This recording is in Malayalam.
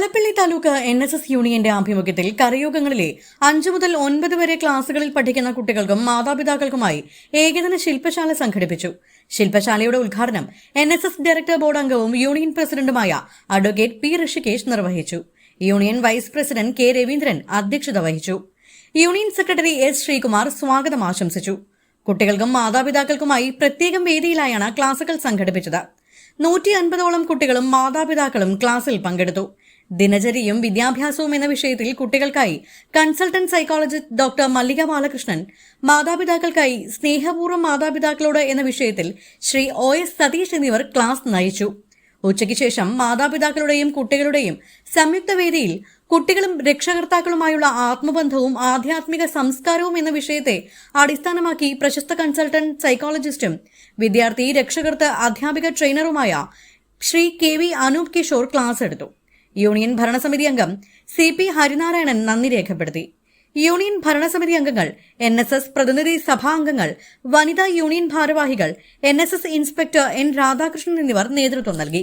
Mallappally taluk N S S യൂണിയന്റെ ആഭിമുഖ്യത്തിൽ കരയോഗങ്ങളിലെ അഞ്ചു മുതൽ ഒൻപത് വരെ ക്ലാസുകളിൽ പഠിക്കുന്ന കുട്ടികൾക്കും മാതാപിതാക്കൾക്കുമായി ഏകദിന ശില്പശാല സംഘടിപ്പിച്ചു. ശില്പശാലയുടെ ഉദ്ഘാടനം N S S director board അംഗവും യൂണിയൻ പ്രസിഡന്റുമായ അഡ്വക്കേറ്റ് പി ഋഷികേഷ് നിർവഹിച്ചു. Union vice president K Raveendran അധ്യക്ഷത വഹിച്ചു. യൂണിയൻ സെക്രട്ടറി എസ് ശ്രീകുമാർ സ്വാഗതം ആശംസിച്ചു. കുട്ടികൾക്കും മാതാപിതാക്കൾക്കുമായി പ്രത്യേകം വേദിയിലായാണ് ക്ലാസുകൾ സംഘടിപ്പിച്ചത്. നൂറ്റി അൻപതോളം കുട്ടികളും മാതാപിതാക്കളും ക്ലാസിൽ പങ്കെടുത്തു. ദിനചര്യയും വിദ്യാഭ്യാസവും എന്ന വിഷയത്തിൽ കുട്ടികൾക്കായി consultant psychologist doctor Mallika Balakrishnan മാതാപിതാക്കൾക്കായി സ്നേഹപൂർവം മാതാപിതാക്കളോട് എന്ന വിഷയത്തിൽ ശ്രീ ഒ എസ് സതീഷ് എന്നിവർ ക്ലാസ് നയിച്ചു. ഉച്ചയ്ക്ക് ശേഷം മാതാപിതാക്കളുടെയും കുട്ടികളുടെയും സംയുക്ത വേദിയിൽ കുട്ടികളും രക്ഷകർത്താക്കളുമായുള്ള ആത്മബന്ധവും ആധ്യാത്മിക സംസ്കാരവും എന്ന വിഷയത്തെ അടിസ്ഥാനമാക്കി പ്രശസ്ത കൺസൾട്ടന്റ് സൈക്കോളജിസ്റ്റും വിദ്യാർത്ഥി രക്ഷകർത്ത അധ്യാപിക ട്രെയിനറുമായ Shri K V Anoop Kishore class എടുത്തു. യൂണിയൻ ഭരണസമിതി അംഗം സി പി ഹരിനാരായണൻ നന്ദി രേഖപ്പെടുത്തി. യൂണിയൻ ഭരണസമിതി അംഗങ്ങൾ എൻ എസ് എസ് പ്രതിനിധി സഭാ അംഗങ്ങൾ വനിതാ യൂണിയൻ ഭാരവാഹികൾ N S S inspector N Radhakrishnan എന്നിവർ നേതൃത്വം നൽകി.